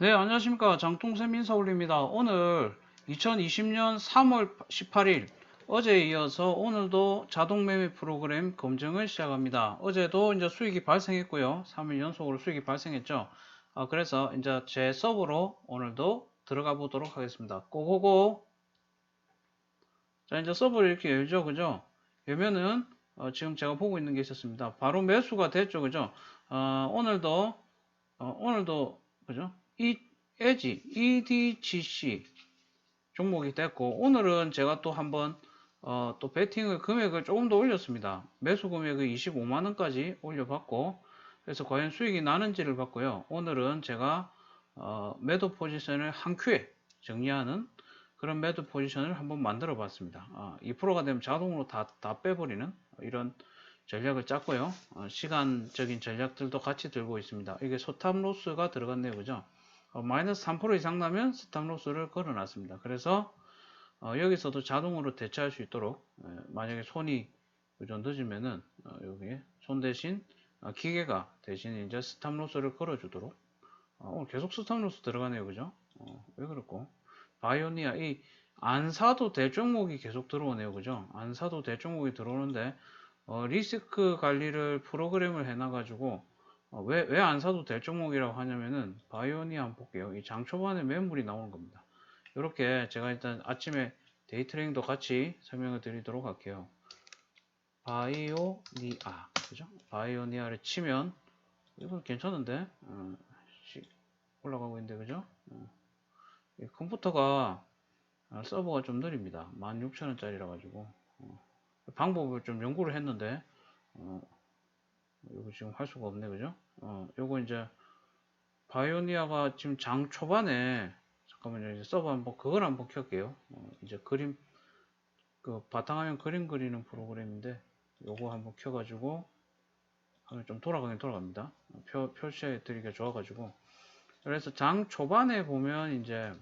네, 안녕하십니까. 인사 올립니다. 오늘 2020년 3월 18일 어제에 이어서 오늘도 자동 매매 프로그램 검증을 시작합니다. 어제도 이제 수익이 발생했고요. 3일 연속으로 수익이 발생했죠. 아, 그래서 이제 제 서버로 오늘도 들어가 보도록 하겠습니다. 고고고. 자, 이제 서버를 이렇게 열죠. 그죠? 열면은 어, 지금 제가 보고 있는 게 있었습니다. 바로 매수가 됐죠. 그죠? 어, 오늘도 어, 오늘도 그죠? 이 에지 EDGC 종목이 됐고 오늘은 제가 또 한번 어, 또 베팅을 금액을 조금 더 올렸습니다. 매수 금액을 25만 원까지 올려봤고 그래서 과연 수익이 나는지를 봤고요. 오늘은 제가 어, 매도 포지션을 한 큐에 정리하는 그런 매도 포지션을 한번 만들어 봤습니다. 아, 2%가 되면 자동으로 다, 다 빼버리는 이런 전략을 짰고요. 어, 시간적인 전략들도 같이 들고 있습니다. 이게 소탑 로스가 들어갔네요. 그죠? 어, 마이너스 3% 이상 나면 스탑 로스를 걸어놨습니다. 그래서 어, 여기서도 자동으로 대처할 수 있도록 에, 만약에 손이 좀 늦으면은 어, 여기 손 대신 어, 기계가 대신 이제 스탑 로스를 걸어주도록 어, 계속 스탑 로스 들어가네요. 그죠? 어, 왜 그렇고 바이오니아 이 안 사도 될 종목이 계속 들어오네요. 그죠? 안 사도 될 종목이 들어오는데 어, 리스크 관리를 프로그램을 해놔가지고 어, 왜, 왜 안 사도 될 종목이라고 하냐면은 바이오니아 한번 볼게요. 이 장 초반에 매물이 나오는 겁니다. 이렇게 제가 일단 아침에 데이트레이닝도 같이 설명을 드리도록 할게요. 바이오니아 그죠? 바이오니아를 치면 이거 괜찮은데 어, 시- 올라가고 있는데 그죠? 어, 이 컴퓨터가 아, 서버가 좀 느립니다. 16,000원짜리라 가지고 어, 방법을 좀 연구를 했는데 어, 이거 지금 할 수가 없네 그죠? 어, 요거 이제 바이오니아가 지금 장 초반에 잠깐만요 이제 서버 한번 그걸 한번 켤게요. 어, 이제 그림 그 바탕화면 그림 그리는 프로그램인데 요거 한번 켜가지고 하면 좀 돌아가긴 돌아갑니다. 어, 표, 표시해 드리기가 좋아가지고 그래서 장 초반에 보면 이제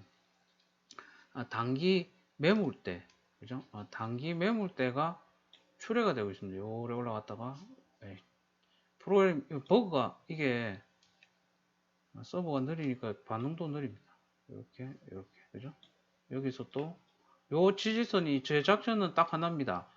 아, 단기 매물대 그죠? 아, 단기 매물대가 출회가 되고 있습니다. 요래 올라갔다가 에이, 프로그램 이 버그가 이게 서버가 느리니까 반응도 느립니다. 이렇게 이렇게 그죠? 여기서 또 요 지지선이 제 작전은 딱 하나입니다.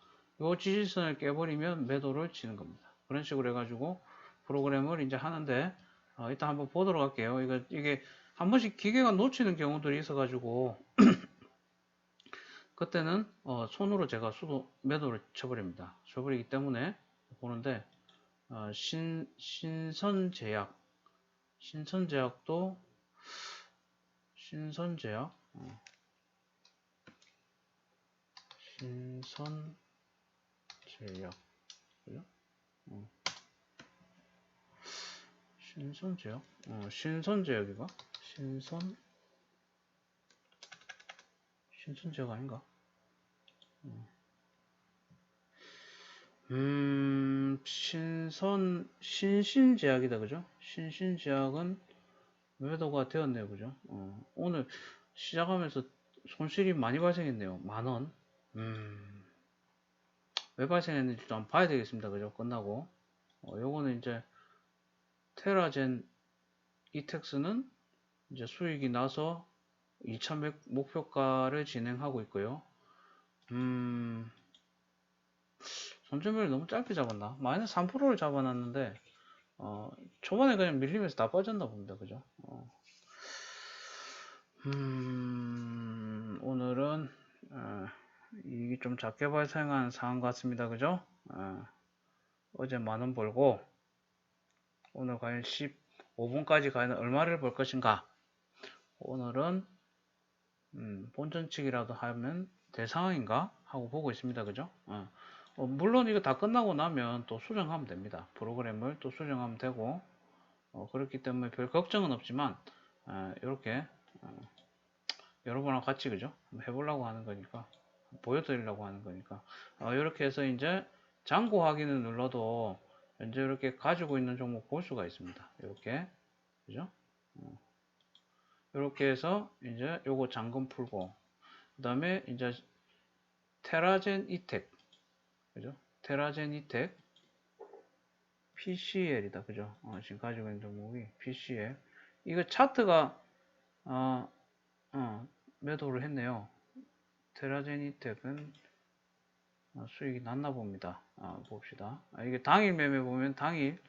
요 지지선을 깨버리면 매도를 치는 겁니다. 그런 식으로 해가지고 프로그램을 이제 하는데 어, 일단 한번 보도록 할게요. 이거 이게 한 번씩 기계가 놓치는 경우들이 있어가지고 그때는 어, 손으로 제가 수도 매도를 쳐버립니다. 쳐버리기 때문에 보는데 어, 신 신선제약 신선제약도 신선제약 어. 신선제약 그죠? 어. 신선제약 어, 신선제약이가 신선 신선제약 아닌가? 음, 신선, 신신제약이다, 그죠? 신신제약은 매도가 되었네요, 그죠? 어, 오늘 시작하면서 손실이 많이 발생했네요. 만 원. 음, 왜 발생했는지 좀 봐야 되겠습니다, 그죠? 끝나고. 어, 요거는 이제 테라젠 이텍스는 이제 수익이 나서 2,100 목표가를 진행하고 있고요. 음, 손절매를 너무 짧게 잡았나? 마이너스 3%를 잡아놨는데, 어, 초반에 그냥 밀리면서 다 빠졌나 봅니다. 그죠? 어. 음, 오늘은, 어, 이게 좀 작게 발생한 상황 같습니다. 그죠? 어, 어제 만원 벌고, 오늘 과연 15분까지 과연 얼마를 벌 것인가? 오늘은, 음, 본전치기라도 하면 될 상황인가? 하고 보고 있습니다. 그죠? 어. 어, 물론 이거 다 끝나고 나면 또 수정하면 됩니다. 프로그램을 또 수정하면 되고 어, 그렇기 때문에 별 걱정은 없지만 이렇게 여러분하고 같이 그죠? 해보려고 하는 거니까 보여드리려고 하는 거니까 이렇게 해서 이제 잔고 확인을 눌러도 현재 이렇게 가지고 있는 종목 볼 수가 있습니다. 이렇게 그죠? 이렇게 해서 이제 요거 잔금 풀고 그 다음에 이제 테라젠 이텍 그죠? 테라젠 이텍 PCL이다 그죠? 어, 지금 가지고 있는 종목이 PCL 이거 차트가 어, 어, 매도를 했네요. 테라제니텍은 어, 수익이 났나 봅니다. 아, 봅시다. 아, 이게 당일 매매 보면 당일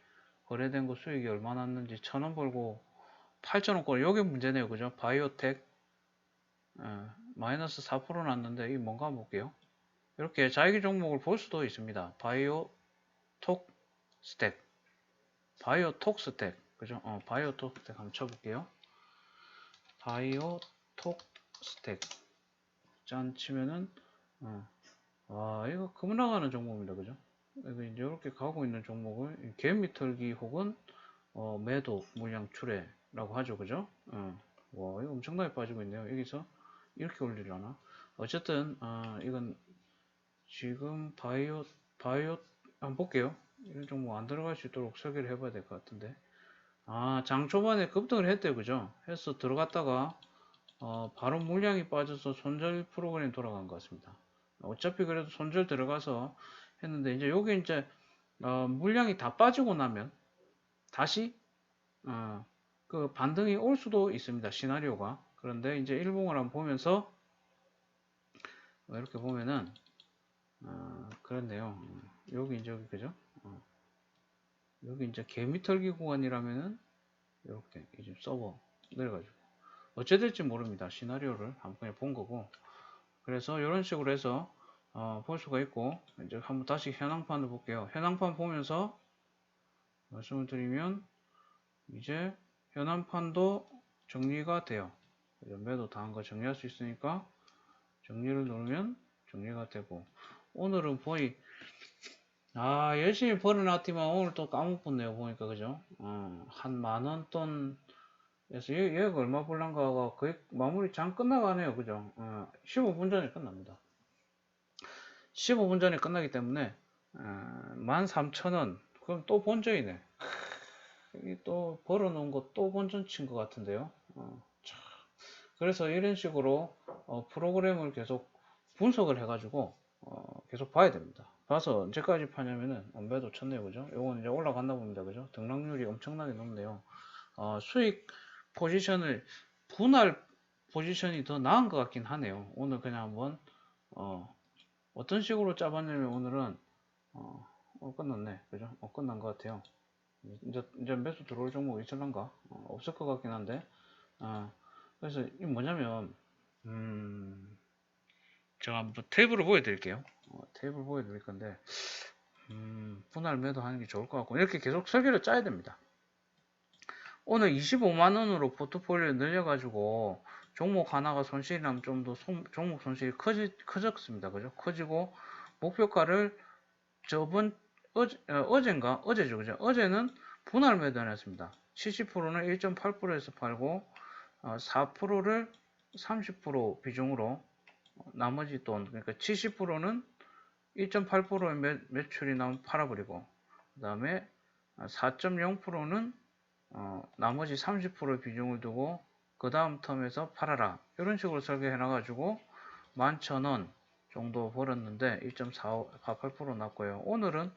거래된 거 수익이 얼마 났는지 천 원 벌고 8천원 꼴 요게 문제네요. 그죠? 바이오텍 어, 마이너스 4% 났는데 이게 뭔가 볼게요. 이렇게 자기 종목을 볼 수도 있습니다. 바이오 톡 스택 바이오 톡 스택 그죠? 어, 바이오 톡 스택 한번 쳐볼게요. 바이오 톡 스택 짠 치면은 어, 와 이거 급락하는 종목입니다. 그죠? 이렇게 가고 있는 종목을 개미털기 혹은 어, 매도 물량 출회라고 하죠. 그죠? 어, 와 이거 엄청나게 빠지고 있네요. 여기서 이렇게 올리려나? 어쨌든 아, 이건 지금 바이오 바이오 한번 볼게요. 이런 종목 안 들어갈 수 있도록 설계를 해봐야 될 것 같은데. 아, 장 초반에 급등을 했대요. 그죠? 해서 들어갔다가 어, 바로 물량이 빠져서 손절 프로그램이 돌아간 것 같습니다. 어차피 그래도 손절 들어가서 했는데 이제 요게 이제 어, 물량이 다 빠지고 나면 다시 어, 그 반등이 올 수도 있습니다. 시나리오가. 그런데 이제 일봉을 한번 보면서 어, 이렇게 보면은 어, 그렇네요. 여기 이제 그죠? 어, 여기 이제 개미털기 구간이라면은 이렇게 이제 서버 내려가지고 어찌 될지 모릅니다. 시나리오를 한번 본 거고 그래서 이런 식으로 해서 어, 볼 수가 있고 이제 한번 다시 현황판을 볼게요. 현황판 보면서 말씀을 드리면 이제 현황판도 정리가 돼요. 매도 다한거 정리할 수 있으니까 정리를 누르면 정리가 되고 오늘은 거의 아 열심히 벌어놨지만 오늘 또 까먹었네요 보니까 그죠? 어, 한 만원 돈 에서 얘, 얘가 얼마 벌란가가 거의 마무리 장 끝나가네요 그죠? 어, 15분 전에 끝납니다. 15분 전에 끝나기 때문에 어, 13,000원. 그럼 또 본전이네. 또 벌어놓은 거 또 본전 친 것 같은데요. 어, 참. 그래서 이런 식으로 어, 프로그램을 계속 분석을 해가지고 어, 계속 봐야 됩니다. 봐서 언제까지 파냐면은 엄배도 쳤네요, 그죠? 요건 이제 올라간다 봅니다, 그죠? 등락률이 엄청나게 높네요. 어, 수익 포지션을 분할 포지션이 더 나은 것 같긴 하네요. 오늘 그냥 한번 어, 어떤 식으로 짜봤냐면 오늘은 어, 어, 끝났네, 그죠? 어, 끝난 것 같아요. 이제 이제 매수 들어올 종목 있을란가? 어, 없을 것 같긴 한데. 어, 그래서 이 뭐냐면 음. 제가 한번 테이블을 보여드릴게요. 어, 테이블 보여드릴 건데, 음, 분할 매도하는 게 좋을 것 같고, 이렇게 계속 설계를 짜야 됩니다. 오늘 25만 원으로 포트폴리오를 늘려가지고, 종목 하나가 손실이 나면 좀 더 종목 손실이 커지, 커졌습니다. 그죠? 커지고, 목표가를 저번, 어제, 어, 젠가 어제죠. 그죠? 어제는 분할 매도를 했습니다. 70%는 1.8%에서 팔고, 어, 4%를 30% 비중으로 나머지 돈 그러니까 70%는 1.8%의 매, 매출이 나면 팔아버리고 그 다음에 4.0%는 어, 나머지 30%의 비중을 두고 그 다음 텀에서 팔아라. 이런 식으로 설계해 놔가지고 11,000원 정도 벌었는데 1.48% 났고요. 오늘은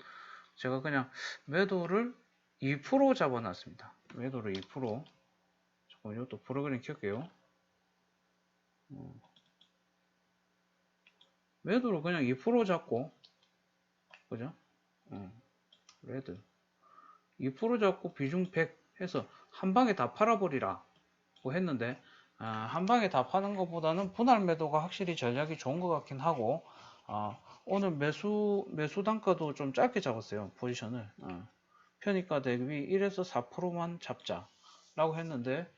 제가 그냥 매도를 2% 잡아놨습니다. 매도를 2% 잠깐 이것도 프로그램 켤게요. 어. 매도로 그냥 2% 잡고 그죠? 어, 레드. 2% 잡고 비중 100 해서 한 방에 다 팔아버리라고 했는데 아, 한 방에 다 파는 것보다는 분할 매도가 확실히 전략이 좋은 것 같긴 하고 아, 오늘 매수 매수 단가도 좀 짧게 잡았어요 포지션을. 어, 편입가 대비 1에서 4%만 잡자라고 했는데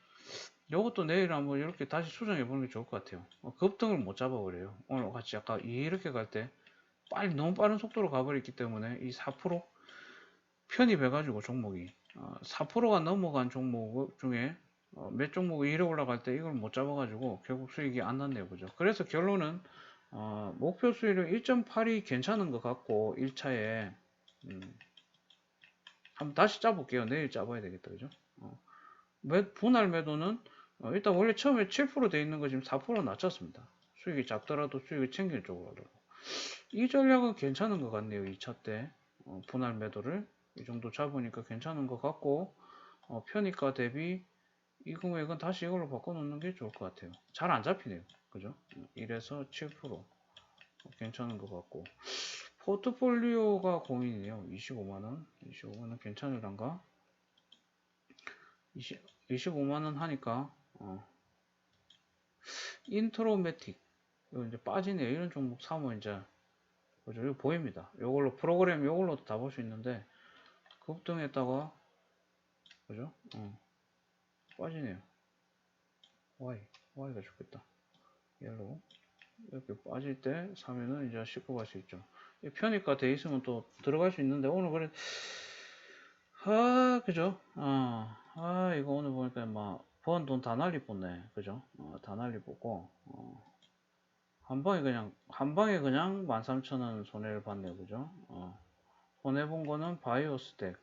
이것도 내일 한번 이렇게 다시 수정해 보는 게 좋을 것 같아요. 어, 급등을 못 잡아버려요. 오늘 같이 약간 이렇게 갈 때 빨리 너무 빠른 속도로 가버렸기 때문에 이 4% 편입해가지고 종목이 어, 4%가 넘어간 종목 중에 어, 몇 종목이 이래 올라갈 때 이걸 못 잡아가지고 결국 수익이 안 났네요. 그죠? 그래서 결론은 어, 목표 수익률 1.8이 괜찮은 것 같고 1차에 음, 한번 다시 짜볼게요. 내일 짜봐야 되겠다. 그죠? 어, 매, 분할 매도는 어, 일단 원래 처음에 7%돼 있는 거 지금 4% 낮췄습니다. 수익이 작더라도 수익을 챙길 쪽으로. 이 전략은 괜찮은 것 같네요. 2차 때 어, 분할 매도를 이 정도 잡으니까 괜찮은 것 같고 어, 편입가 대비 이 금액은 다시 이걸로 바꿔놓는 게 좋을 것 같아요. 잘 안 잡히네요. 그죠? 1에서 7% 어, 괜찮은 것 같고 포트폴리오가 고민이네요. 25만원 25만원 괜찮을란가? 20, 25만원 하니까 어. 인트로매틱 이거 이제 빠지네요. 이런 종목 사면 이제 그죠? 이거 보입니다. 요걸로 프로그램 요걸로도 다 볼 수 있는데 급등했다가 그죠? 어. 빠지네요. Y Y가 좋겠다. 옐로우 이렇게 빠질 때 사면은 이제 씻고 갈 수 있죠. 이 편입가 돼 있으면 또 들어갈 수 있는데 오늘 그래 아 그죠? 아, 아 이거 오늘 보니까 막 번 돈 다 날리 뽑네. 그죠? 어, 다 날리 뽑고 어. 한 방에 그냥 한 방에 그냥 13,000원 손해를 봤네요. 그죠? 어. 손해 본 거는 바이오 스택.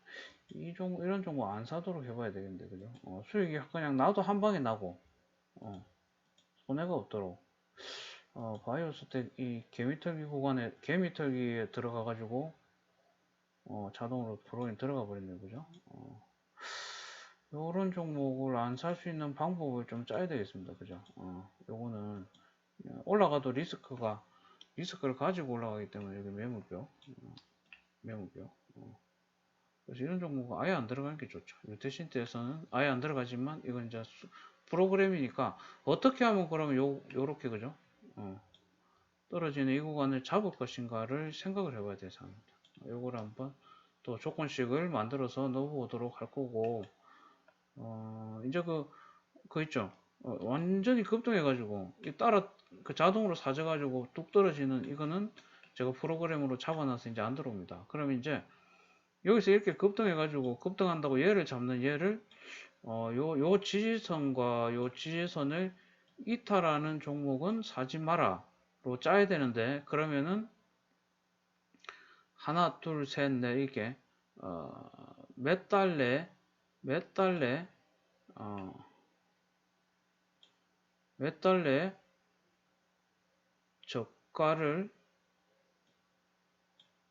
이 종목 이런 종목 안 사도록 해봐야 되겠는데. 그죠? 어, 수익이 그냥 나도 한 방에 나고 어. 손해가 없도록 어, 바이오 스택 이 개미털기 구간에 개미털기에 들어가 가지고 어, 자동으로 프로그램 들어가 버렸네요. 그죠? 어. 요런 종목을 안 살 수 있는 방법을 좀 짜야 되겠습니다. 그죠? 어, 요거는 올라가도 리스크가 리스크를 가지고 올라가기 때문에 여기 매물표 어, 매물표 어. 그래서 이런 종목은 아예 안 들어가는 게 좋죠 유테신트에서는 아예 안 들어가지만 이건 이제 수- 프로그램이니까 어떻게 하면 그러면 요 요렇게 그죠 어. 떨어지는 이 구간을 잡을 것인가를 생각을 해봐야 되는 상황입니다 요거를 한번 또 조건식을 만들어서 넣어보도록 할 거고 어 이제 그 그 있죠 어, 완전히 급등해가지고 이 따라 그 자동으로 사져가지고 뚝 떨어지는 이거는 제가 프로그램으로 잡아놔서 이제 안 들어옵니다. 그러면 이제 여기서 이렇게 급등해가지고 급등한다고 얘를 잡는 얘를 어, 요, 요 지지선과 요 지지선을 이탈하는 종목은 사지 마라 로 짜야 되는데 그러면은 하나 둘 셋 넷 이렇게 어, 몇 달 내 몇 달내 어, 몇 달내 저가를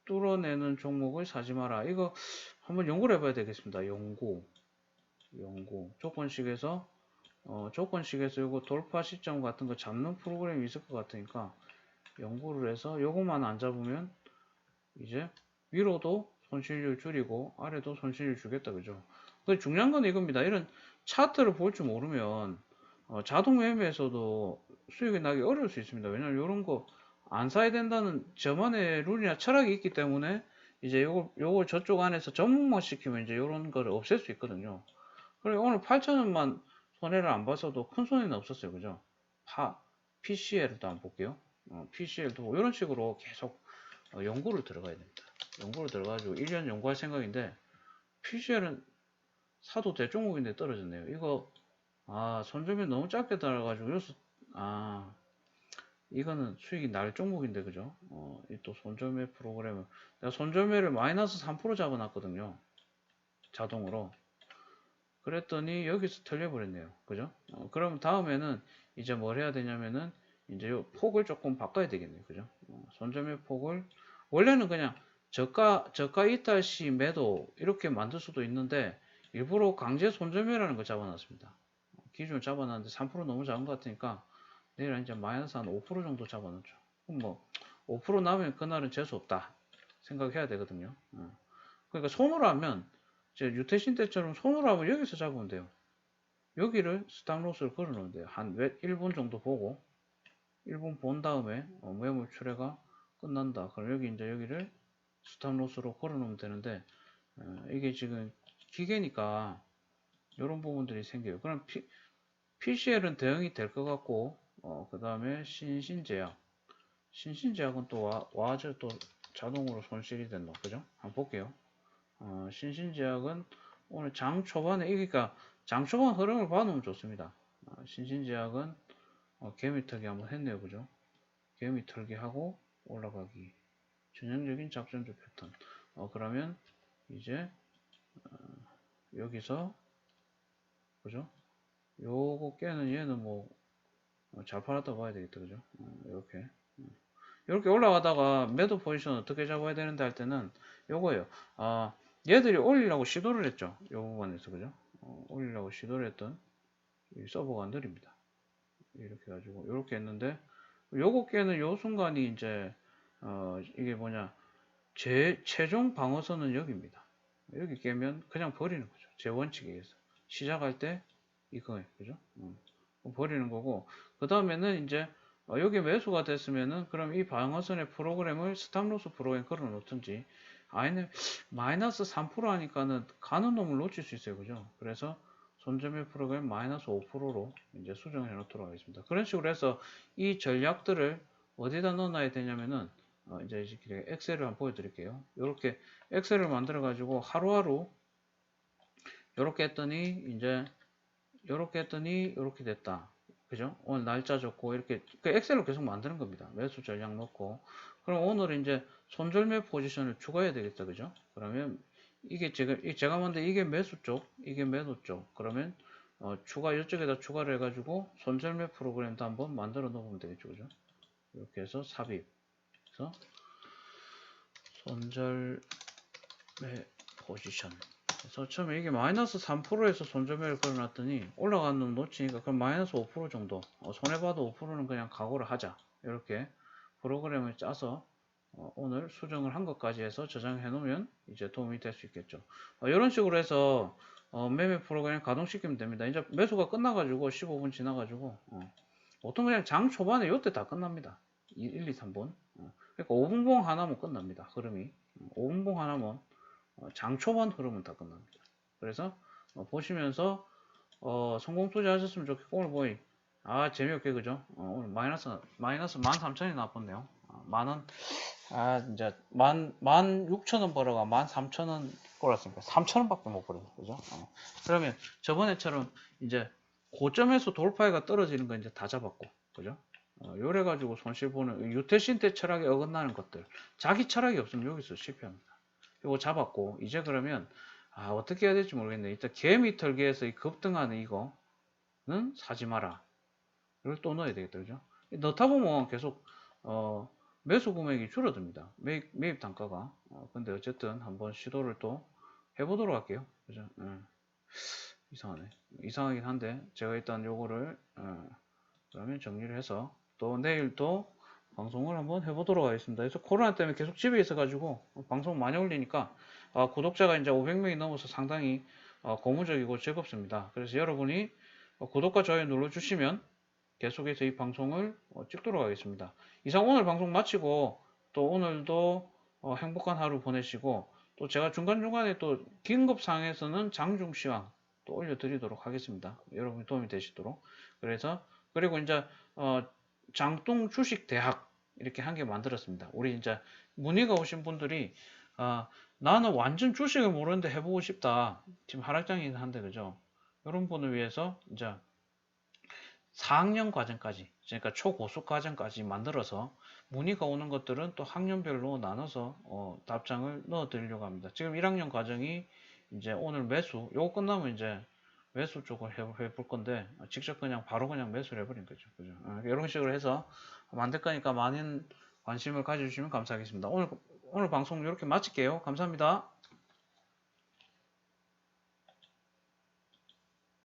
뚫어내는 종목을 사지 마라. 이거 한번 연구를 해봐야 되겠습니다. 연구. 연구. 조건식에서, 어, 조건식에서 이거 돌파 시점 같은 거 잡는 프로그램이 있을 것 같으니까 연구를 해서 요것만 안 잡으면 이제 위로도 손실률 줄이고 아래도 손실률 주겠다. 그죠? 그 중요한 건 이겁니다. 이런 차트를 볼 줄 모르면 어, 자동 매매에서도 수익이 나기 어려울 수 있습니다. 왜냐면 이런 거 안 사야 된다는 저만의 룰이나 철학이 있기 때문에 이제 요거 요거 저쪽 안에서 전문화 시키면 이제 이런 거를 없앨 수 있거든요. 그래 오늘 8천원만 손해를 안 봤어도 큰 손해는 없었어요. 그죠? 파 PCL도 한번 볼게요. 어, PCL도 이런 식으로 계속 어, 연구를 들어가야 됩니다. 연구를 들어가지고 1년 연구할 생각인데 PCL은 사도 될 종목인데 떨어졌네요. 이거 아, 손점이 너무 작게 달아가지고, 여기서, 아, 이거는 수익이 날 종목인데, 그죠? 어, 이또 손점의 프로그램을, 내가 손점회를 마이너스 3% 잡아놨거든요. 자동으로. 그랬더니, 여기서 틀려버렸네요. 그죠? 어, 그럼 다음에는, 이제 뭘 해야 되냐면은, 이제 요 폭을 조금 바꿔야 되겠네요. 그죠? 어, 손점의 폭을, 원래는 그냥 저가, 저가 이탈 시 매도, 이렇게 만들 수도 있는데, 일부러 강제 손점회라는 걸 잡아놨습니다. 기준을 잡아놨는데 3% 너무 작은 것 같으니까 내일 이제 마이너스 한 5% 정도 잡아놓죠. 그럼 뭐5% 나오면 그날은 재수 없다 생각해야 되거든요. 어. 그러니까 손으로 하면 이제 유태신 때처럼 손으로 하면 여기서 잡으면 돼요. 여기를 스탑로스를 걸어 놓으면 돼요. 한 1분 정도 보고 1분 본 다음에 어, 매물 출회가 끝난다. 그럼 여기 이제 여기를 스탑로스로 걸어 놓으면 되는데 어, 이게 지금 기계니까 이런 부분들이 생겨요. 그럼 피, PCL은 대응이 될 것 같고, 어, 그 다음에 신신제약. 신신제약은 또 와, 와저 또 자동으로 손실이 된다. 그죠? 한번 볼게요. 어, 신신제약은 오늘 장 초반에, 그러니까 장 초반 흐름을 봐놓으면 좋습니다. 어, 신신제약은 어, 개미털기 한번 했네요. 그죠? 개미털기 하고 올라가기. 전형적인 작전주 패턴. 어, 그러면 이제 어, 여기서 그죠? 요거 깨는 얘는 뭐 잘 팔았다 봐야 되겠다 그죠? 어, 이렇게. 이렇게 올라가다가 매도 포지션 어떻게 잡아야 되는데 할 때는 요거예요. 아 얘들이 올리려고 시도를 했죠. 요 부분에서 그죠? 어, 올리려고 시도를 했던 느립니다. 이렇게 가지고 이렇게 했는데 요거 깨는 요 순간이 이제 어 이게 뭐냐. 제 최종 방어선은 여기입니다. 여기 깨면 그냥 버리는 거죠. 제 원칙에 의해서 시작할 때 이거예요, 그죠? 음, 버리는 거고 그 다음에는 이제 어, 여기 매수가 됐으면은 그럼 이 방어선의 프로그램을 스탑로스 프로그램 걸어 놓든지 아니면 마이너스 3% 하니까는 가는 놈을 놓칠 수 있어요, 그죠? 그래서 손점의 프로그램 마이너스 5%로 이제 수정해 놓도록 하겠습니다. 그런 식으로 해서 이 전략들을 어디다 넣어놔야 되냐면은 어, 이제 엑셀을 한번 보여드릴게요. 이렇게 엑셀을 만들어 가지고 하루하루 이렇게 했더니 이제 이렇게 했더니 이렇게 됐다. 그죠? 오늘 날짜 적고 이렇게 그 엑셀로 계속 만드는 겁니다. 매수 전략 넣고 그럼 오늘 이제 손절매 포지션을 추가해야 되겠다. 그죠? 그러면 이게 제가 이 제가 만든 이게 매수 쪽, 이게 매도 쪽. 그러면 어, 추가 이쪽에다 추가를 해가지고 손절매 프로그램도 한번 만들어 놓으면 되겠죠, 그죠? 이렇게 해서 삽입, 그래서 손절매 포지션. 그래서 처음에 이게 마이너스 3%에서 손절매를 걸어놨더니 올라가는 놈 놓치니까 그럼 마이너스 5% 정도 어, 손해봐도 5%는 그냥 각오를 하자. 이렇게 프로그램을 짜서 어, 오늘 수정을 한 것까지 해서 저장해 놓으면 이제 도움이 될 수 있겠죠. 어, 이런 식으로 해서 어, 매매 프로그램 가동시키면 됩니다. 이제 매수가 끝나가지고 15분 지나가지고 어, 보통 그냥 장 초반에 요때 다 끝납니다. 1, 2, 3분. 어, 그러니까 5분봉 하나면 끝납니다 흐름이 5분봉 하나면 어, 장 초반 흐름은 다 끝납니다. 그래서 어, 보시면서 어, 성공 투자하셨으면 좋겠고 오늘 보이 아 재미없게 그죠? 어, 오늘 마이너스 마이너스 13,000이 나왔네요. 어, 만원 아 이제 만, 만 6천원 벌어가 만 3천원 벌었으니까 3천원 밖에 못 벌어요. 그죠? 어. 그러면 저번에처럼 이제 고점에서 돌파해가 떨어지는 거 이제 다 잡았고 그죠? 어, 요래 가지고 손실 보는 유태신태 철학에 어긋나는 것들. 자기 철학이 없으면 여기서 실패합니다. 이거 잡았고 이제 그러면 아 어떻게 해야 될지 모르겠네. 일단 개미 털기에서 이 급등하는 이거는 사지 마라. 이걸 또 넣어야 되겠다 그죠? 넣다 보면 계속 어 매수 금액이 줄어듭니다. 매입, 매입 단가가. 어, 근데 어쨌든 한번 시도를 또 해보도록 할게요. 그죠? 음. 이상하네. 이상하긴 한데 제가 일단 요거를 어, 그러면 정리를 해서 또 내일 또 방송을 한번 해보도록 하겠습니다. 그래서 코로나 때문에 계속 집에 있어가지고 방송 많이 올리니까 어, 구독자가 이제 500명이 넘어서 상당히 어, 고무적이고 즐겁습니다. 그래서 여러분이 어, 구독과 좋아요 눌러주시면 계속해서 이 방송을 어, 찍도록 하겠습니다. 이상 오늘 방송 마치고 또 오늘도 어, 행복한 하루 보내시고 또 제가 중간중간에 또 긴급 상황에서는 장중시황 또 올려드리도록 하겠습니다. 여러분이 도움이 되시도록. 그래서 그리고 이제 어, 장동 주식 대학 이렇게 한 개 만들었습니다. 우리 이제 문의가 오신 분들이 아, 나는 완전 주식을 모르는데 해보고 싶다. 지금 하락장이긴 한데 그죠? 이런 분을 위해서 이제 4학년 과정까지 그러니까 초고수 과정까지 만들어서 문의가 오는 것들은 또 학년별로 나눠서 어, 답장을 넣어 드리려고 합니다. 지금 1학년 과정이 이제 오늘 매수 요거 끝나면 이제 매수 쪽을 해, 볼 건데 직접 그냥 바로 그냥 매수를 해버린 거죠. 그죠? 어, 이런 식으로 해서 만들 거니까 많은 관심을 가져주시면 감사하겠습니다. 오늘 오늘 방송 이렇게 마칠게요. 감사합니다.